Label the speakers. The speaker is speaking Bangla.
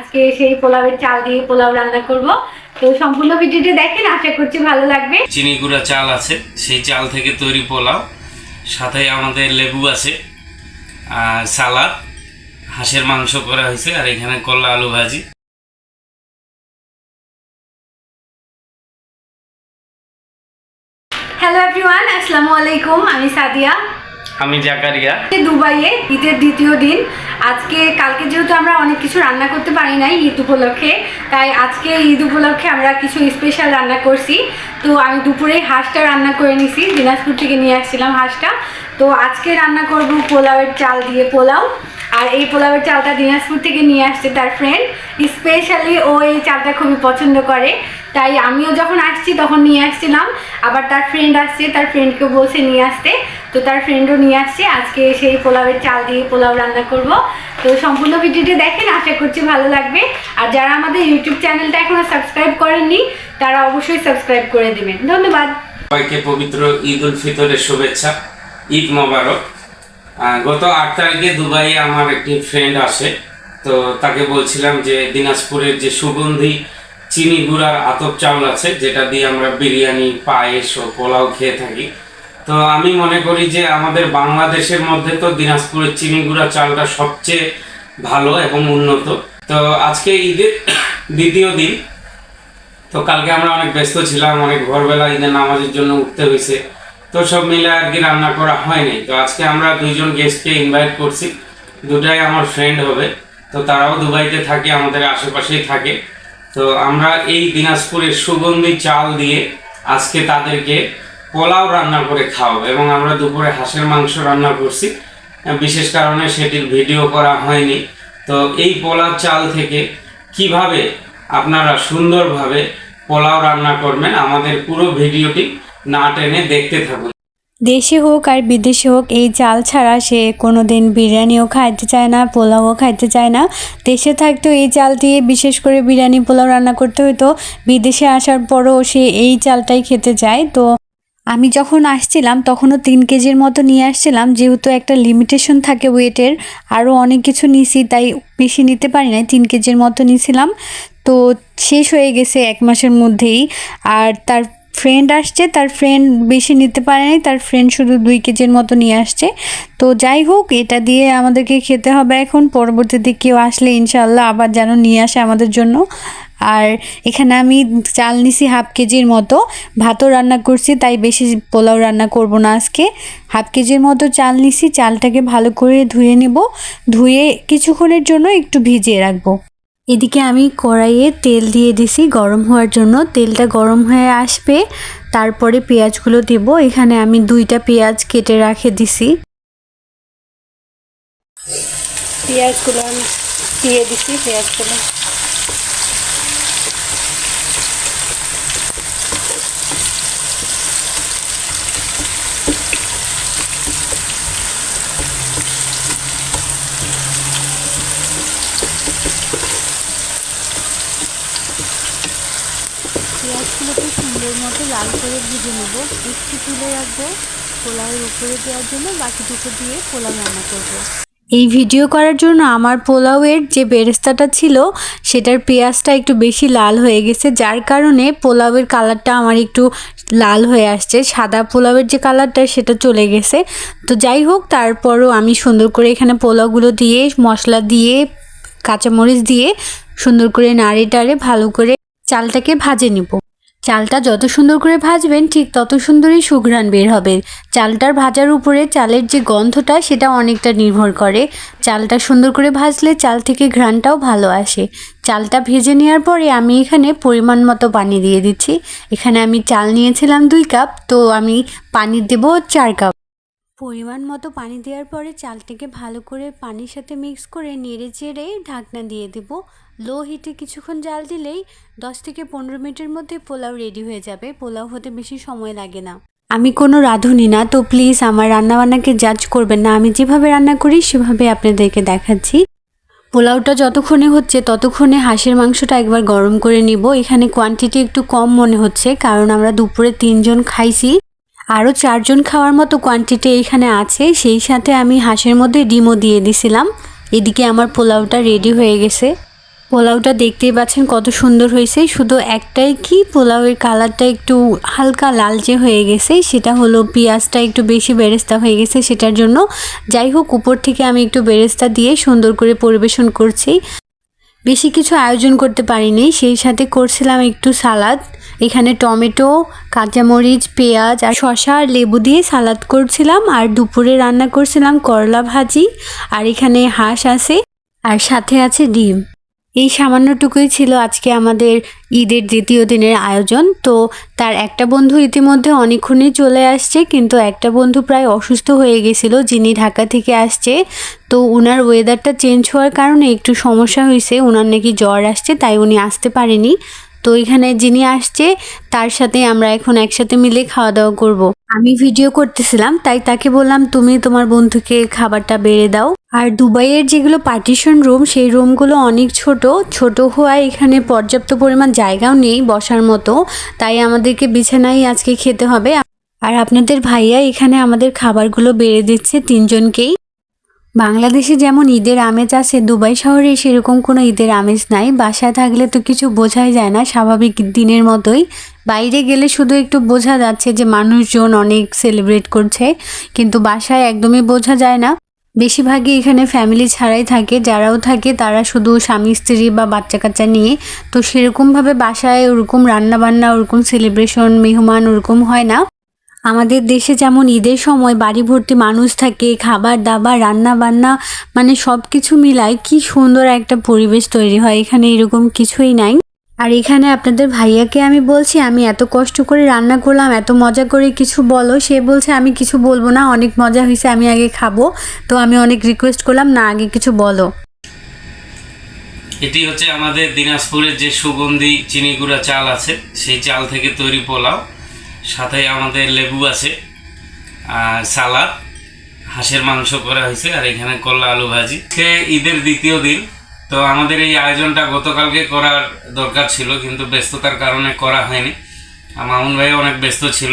Speaker 1: আজকে সেই পোলাওয়ের চাল দিয়ে পোলাও রান্না করব। তো সম্পূর্ণ ভিডিওটি দেখেন আশা করছি ভালো লাগবে।
Speaker 2: চিনি গুঁড়া চাল আছে সেই চাল থেকে তৈরি পোলাও। সাথে আমাদের লেবু আছে আর সালাদ হাঁসের মাংস করা হয়েছে আর এখানে করলা আলু ভাজি।
Speaker 1: হ্যালো এভরিওয়ান আসসালামু আলাইকুম আমি সাদিয়া।
Speaker 2: আমি জাকারিয়া।
Speaker 1: দুবাইয়ে ঈদের দ্বিতীয় দিন। আজকে, কালকে যেহেতু আমরা অনেক কিছু রান্না করতে পারি নাই ঈদ উপলক্ষে, তাই আজকে ঈদ উপলক্ষে আমরা কিছু স্পেশাল রান্না করছি। তো আমি দুপুরে হাঁসটা রান্না করে নিছি, দিনাজপুর থেকে নিয়ে আসছিলাম হাঁসটা। তো আজকে রান্না করব পোলাওয়ের চাল দিয়ে পোলাও। আর এই পোলাওয়ের চালটা দিনাজপুর থেকে নিয়ে আসছে তার ফ্রেন্ড স্পেশালি ও এই চালটা খুবই পছন্দ করে। তাই আমিও যখন আসছি তখন নিয়ে আসছিলাম। আবার তার ফ্রেন্ড আসছে, তার ফ্রেন্ডকে বলছে নিয়ে আসতে। তো তার ফ্রেন্ডও নিয়ে আসছে। আজকে সেই পোলাওয়ের চাল দিয়ে পোলাও রান্না করব। তো সম্পূর্ণ ভিডিওটি দেখেন, আশা করছি ভালো লাগবে। আর যারা আমাদের ইউটিউব চ্যানেলটা এখনও সাবস্ক্রাইব করেননি, তারা অবশ্যই সাবস্ক্রাইব করে দেবেন। ধন্যবাদ।
Speaker 2: সবাইকে পবিত্র ঈদ উল ফিতরের শুভেচ্ছা, ঈদ মোবারক। গত আট তারিখে দুবাইয়ে আমার একটি ফ্রেন্ড আসে। তো তাকে বলছিলাম যে দিনাজপুরের যে সুগন্ধি চিনি গুঁড়ার আতপ চাউল আছে, যেটা দিয়ে আমরা বিরিয়ানি, পায়েস ও পোলাও খেয়ে থাকি তো আমি মনে করি যে আমাদের বাংলাদেশের মধ্যে তো দিনাজপুরের চিনি গুঁড়া চালটা সবচেয়ে ভালো এবং উন্নত। তো আজকে ঈদের দ্বিতীয় দিন। তো কালকে আমরা অনেক ব্যস্ত ছিলাম, অনেক ভোরবেলা ঈদের নামাজের জন্য উঠতে হয়েছে। তো সব মিলে আর কি রান্না করা হয়নি তো আজকে আমরা দুইজন গেস্টকে ইনভাইট করছি। দুটাই আমার ফ্রেন্ড হবে। তো তারাও দুবাইতে থাকে, আমাদের আশেপাশেই থাকে। তো আমরা এই দিনাজপুরের সুগন্ধি চাল দিয়ে আজকে তাদেরকে পোলাও রান্না করে খাওয়াবো এবং আমরা দুপুরে হাঁসের মাংস রান্না করছি। বিশেষ কারণে সেটির ভিডিও করা হয়নি। তো এই পোলাও চাল থেকে কীভাবে আপনারা সুন্দরভাবে পোলাও রান্না করবেন, আমাদের পুরো ভিডিওটি না টেনে দেখতে থাকুন।
Speaker 3: দেশে হোক আর বিদেশে হোক, এই চাল ছাড়া সে কোনো দিন বিরিয়ানিও খাইতে চায় না, পোলাওও খাইতে চায় না। দেশে থাকতেও এই চাল দিয়ে বিশেষ করে বিরিয়ানি পোলাও রান্না করতে হতো বিদেশে আসার পরও সে এই চালটাই খেতে চায়, তো আমি যখন আসছিলাম, তখনও তিন কেজির মতো নিয়ে আসছিলাম। যেহেতু একটা লিমিটেশন থাকে ওয়েটের আরও অনেক কিছু নিছি, তাই বেশি নিতে পারি নাই। তিন কেজির মতো নিয়েছিলাম তো শেষ হয়ে গেছে এক মাসের মধ্যেই। আর তার ফ্রেন্ড আসছে, তার ফ্রেন্ড বেশি নিতে পারেনি তার ফ্রেন্ড শুধু দুই কেজির মতো নিয়ে আসছে। তো যাই হোক, এটা দিয়ে আমাদেরকে খেতে হবে এখন পরবর্তীতে কেউ আসলে ইনশাল্লাহ আবার যেন নিয়ে আসে আমাদের জন্য। আর এখানে আমি চাল নিছি হাফ কেজির মতো, ভাতও রান্না করছি, তাই বেশি পোলাও রান্না করব না আজকে। হাফ কেজির মতো চাল নিছি, চালটাকে ভালো করে ধুয়ে নেব, ধুয়ে কিছুক্ষণের জন্য একটু ভিজিয়ে রাখব। এদিকে আমি কড়াইয়ে তেল দিয়ে দিছি, গরম হওয়ার জন্য। তেলটা গরম হয়ে আসবে, তারপরে পেঁয়াজগুলো দেব। এখানে আমি দুইটা পেঁয়াজ কেটে রাখে দিছি। পেঁয়াজগুলো আমি দিয়ে দিছি, পেঁয়াজগুলো পেঁয়াজগুলোকে সুন্দর মতো লাল করে ভেজে নেব। একটু তুলে রাখব পোলাওয়ের উপরে দেওয়ার জন্য, বাকি বাকিটুকু দিয়ে পোলাও রান্না করব। এই ভিডিও করার জন্য আমার পোলাওয়ের যে বেরেস্তাটা ছিল, সেটার পেঁয়াজটা একটু বেশি লাল হয়ে গেছে, যার কারণে পোলাওয়ের কালারটা আমার একটু লাল হয়ে আসছে। সাদা পোলাওয়ের যে কালারটা, সেটা চলে গেছে। তো যাই হোক, তারপরও আমি সুন্দর করে এখানে পোলাওগুলো দিয়ে, মশলা দিয়ে, কাঁচামরিচ দিয়ে সুন্দর করে নাড়ে টাড়ে ভালো করে চালটাকে ভাজে নিব। চালটা যত সুন্দর করে ভাজবেন, ঠিক তত সুন্দরই সুঘ্রাণ বের হবে। চালটার ভাজার উপরে চালের যে গন্ধটা, সেটা অনেকটা নির্ভর করে। চালটা সুন্দর করে ভাজলে চাল থেকে ঘ্রাণটাও ভালো আসে। চালটা ভেজে নেওয়ার পরে আমি এখানে পরিমাণ মতো পানি দিয়ে দিচ্ছি। এখানে আমি চাল নিয়েছিলাম দুই কাপ, তো আমি পানি দেবো চার কাপ। পরিমাণ মতো পানি দেওয়ার পরে চালটাকে ভালো করে পানির সাথে মিক্স করে নেড়ে চেড়ে ঢাকনা দিয়ে দেব। লো হিটে কিছুক্ষণ জাল দিলেই দশ থেকে পনেরো মিনিটের মধ্যে পোলাও রেডি হয়ে যাবে। পোলাও হতে বেশি সময় লাগে না। আমি কোনো রাঁধুনি না, তো প্লিজ আমার রান্নাবান্নাকে জাজ করবেন না। আমি যেভাবে রান্না করি, সেভাবে আপনাদেরকে দেখাচ্ছি। পোলাওটা যতক্ষণে হচ্ছে ততক্ষণে হাঁসের মাংসটা একবার গরম করে নিব। এখানে কোয়ান্টিটি একটু কম মনে হচ্ছে, কারণ আমরা দুপুরে তিনজন খাইছি। আরও চারজন খাওয়ার মতো কোয়ান্টিটি এখানে আছে, সেই সাথে আমি হাঁসের মধ্যে ডিমও দিয়ে দিছিলাম। এদিকে আমার পোলাওটা রেডি হয়ে গেছে। পোলাওটা দেখতেই পাচ্ছেন কত সুন্দর হয়েছে। শুধু একটাই কি, পোলাওয়ের কালারটা একটু হালকা লালচে হয়ে গেছে। সেটা হলো পেঁয়াজটা একটু বেশি বেরেস্তা হয়ে গেছে সেটার জন্য। যাই হোক, উপর থেকে আমি একটু বেরেস্তা দিয়ে সুন্দর করে পরিবেশন করছি। বেশি কিছু আয়োজন করতে পারিনি, সেই সাথে করছিলাম একটু সালাদ। এখানে টমেটো, কাঁচামরিচ, পেঁয়াজ আর শসা আর লেবু দিয়ে সালাদ করছিলাম আর দুপুরে রান্না করছিলাম করলা ভাজি আর এখানে হাঁস আছে আর সাথে আছে ডিম। এই সামান্যটুকুই ছিল আজকে আমাদের ঈদের দ্বিতীয় দিনের আয়োজন। তো তার একটা বন্ধু ইতিমধ্যে অনেকক্ষণই চলে আসছে, কিন্তু একটা বন্ধু প্রায় অসুস্থ হয়ে গেছিল যিনি ঢাকা থেকে আসছে। তো উনার ওয়েদারটা চেঞ্জ হওয়ার কারণে একটু সমস্যা হয়েছে, উনার নাকি জ্বর আসছে, তাই উনি আসতে পারেনি। তো এখানে যিনি আসছে, তার সাথে আমরা এখন একসাথে মিলে খাওয়া দাওয়া করব। আমি ভিডিও করতেছিলাম, তাই তাকে বললাম, তুমি তোমার বন্ধুকে খাবারটা বেড়ে দাও। আর দুবাইয়ের যেগুলো পার্টিশন রুম, সেই রুমগুলো অনেক ছোট। ছোট হওয়ায় এখানে পর্যাপ্ত পরিমাণ জায়গাও নেই বসার মতো। তাই আমাদেরকে বিছানায় আজকে খেতে হবে। আর আপনাদের ভাইয়া এখানে আমাদের খাবারগুলো বেড়ে দিচ্ছে তিনজনকেই। বাংলাদেশে যেমন ঈদের আমেজ আছে, দুবাই শহরে সেরকম কোনো ঈদের আমেজ নাই। বাসায় থাকলে তো কিছু বোঝাই যায় না স্বাভাবিক দিনের মতোই। বাইরে গেলে শুধু একটু বোঝা যাচ্ছে যে মানুষজন অনেক সেলিব্রেট করছে, কিন্তু বাসায় একদমই বোঝা যায় না। বেশিরভাগই এখানে ফ্যামিলি ছাড়াই থাকে, যারাও থাকে তারা শুধু স্বামী, স্ত্রী বা বাচ্চা কাচ্চা নিয়ে। তো সেরকমভাবে বাসায় ওরকম রান্নাবান্না, ওরকম সেলিব্রেশন মেহমান ওরকম হয় না। আমাদের দেশে যেমন ঈদের সময় বাড়ি ভর্তি মানুষ থাকে, খাবার দাবার রান্না বান্না মানে সব কিছু মিলায় কি সুন্দর একটা পরিবেশ তৈরি হয়। এখানে এরকম কিছুই নাই। আর এখানে আপনাদের ভাইয়াকে আমি বলছি, আমি এত কষ্ট করে রান্না করলাম, এত মজা করে কিছু বলো, সে বলছে, আমি কিছু বলব না, অনেক মজা হয়েছে, আমি আগে খাব। তো আমি অনেক রিকোয়েস্ট করলাম, না, আগে কিছু বলো।
Speaker 2: এটি হচ্ছে আমাদের দিনাজপুরের যে সুগন্ধি চিনি গুঁড়া চাল আছে, সেই চাল থেকে তৈরি পোলাও। সাথে আমাদের লেবু আছে, আর সালাদ, হাঁসের মাংস করা হয়েছে, আর এখানে করলা আলু ভাজি। সে ঈদের দ্বিতীয় দিন, তো আমাদের এই আয়োজনটা গতকালকে করার দরকার ছিল, কিন্তু ব্যস্ততার কারণে করা হয়নি। মামুন ভাই অনেক ব্যস্ত ছিল।